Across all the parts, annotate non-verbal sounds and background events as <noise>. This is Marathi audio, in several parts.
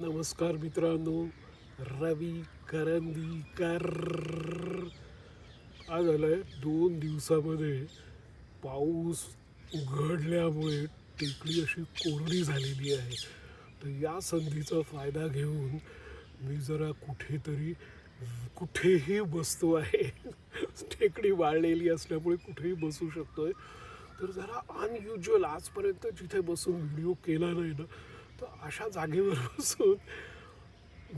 नमस्कार मित्रांनो रवी करंदीकर. आज आहे दोन दिवसामध्ये पाऊस उघडल्यामुळे टेकडी अशी कोरडी झालेली आहे. तर या संधीचा फायदा घेऊन मी जरा कुठेतरी कुठेही बसतो आहे. टेकडी वाळलेली असल्यामुळे कुठेही बसू शकतो आहे तर जरा अनयुज्युअल आजपर्यंत जिथे बसून व्हिडिओ केला नाही ना तर अशा जागेवर <laughs> बसून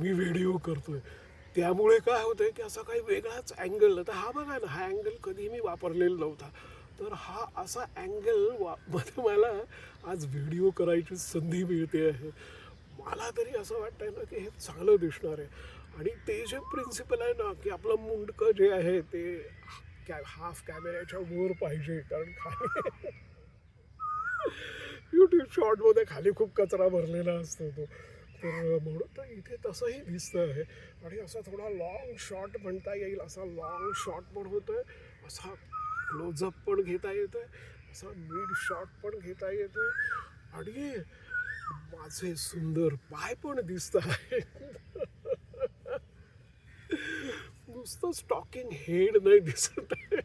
मी व्हिडिओ करतोय. त्यामुळे काय होतंय की असा काही वेगळाच अँगल तर हा बघा ना हा अँगल कधी मी वापरलेला नव्हता. तर हा असा अँगल वा <laughs> मध्ये मला आज व्हिडिओ करायची संधी मिळते आहे. मला तरी असं वाटतंय ना की हे चांगलं दिसणार आहे. आणि ते जे प्रिन्सिपल आहे ना की आपलं मुंडकं जे आहे ते कॅ हाफ कॅमेऱ्याच्या वर पाहिजे. कारण खाली युट्यूब शॉर्टमध्ये खाली खूप कचरा भरलेला असतो तो. तर म्हणून तर इथे तसंही दिसतं आहे. आणि असा थोडा लॉंग शॉट म्हणता येईल असा लॉंग शॉट पण होतो आहे असा क्लोजअप पण घेता येतोय. असा मिड शॉट पण घेता येतोय. आणि माझे सुंदर पाय पण दिसत आहे. <laughs> नुसतं स्टॉकिंग हेड नाही दिसत आहे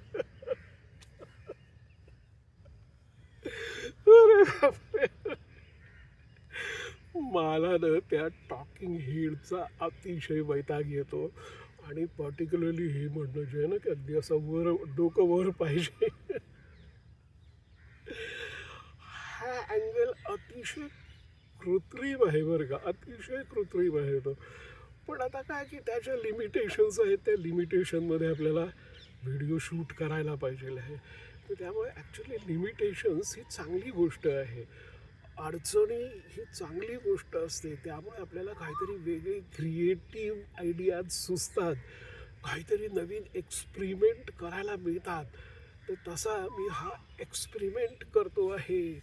अरे मला ना त्या टॉकिंग हेडचा अतिशय वैताग येतो. आणि पर्टिक्युलरली हे म्हणणं जे आहे ना की अगदी असं वर डोकं वर पाहिजे. हा अँगल अतिशय कृत्रिम आहे बरं का. अतिशय कृत्रिम आहे तो. पण आता काय की त्याच्या लिमिटेशन्स आहेत त्या लिमिटेशनमध्ये आपल्याला व्हिडिओ शूट करायला पाहिजे आहे. तर त्यामुळे ॲक्च्युली लिमिटेशन्स ही चांगली गोष्ट आहे. अडचणी ही चांगली गोष्ट असते. त्यामुळे आपल्याला काहीतरी वेगळी क्रिएटिव्ह आयडियाज सुचतात. काहीतरी नवीन एक्सपेरिमेंट करायला मिळतात. तर तसा मी हा एक्सपेरिमेंट करतो आहे.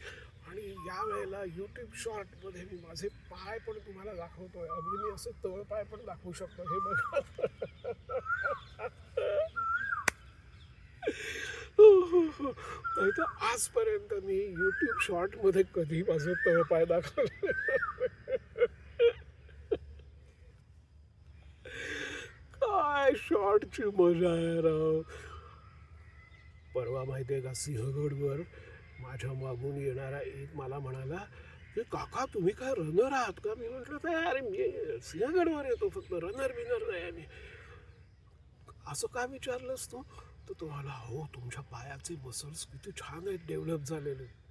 आणि या वेळेला यूट्यूब शॉर्टमध्ये मी माझे पाय पण तुम्हाला दाखवतो आहे अगदी मी असे तळपाय पण दाखवू शकतो. हे बघा. नाही तर आजपर्यंत मी यूट्यूब शॉर्टमध्ये कधी माझं तळपाय दाखवलं काय शॉर्टची मजा आहे राव. परवा माहिती आहे का सिंहगडवर माझ्या मागून येणारा एक मला म्हणाला की काका तुम्ही काय रनर आहात का? मी म्हटलं तर अरे मी सिंहगडवर येतो फक्त रनर बिनर नाही आम्ही असं का विचारलंस तू? तर तुम्हाला हो तुमच्या पायाचे मसल्स किती छान आहेत डेव्हलप झालेले.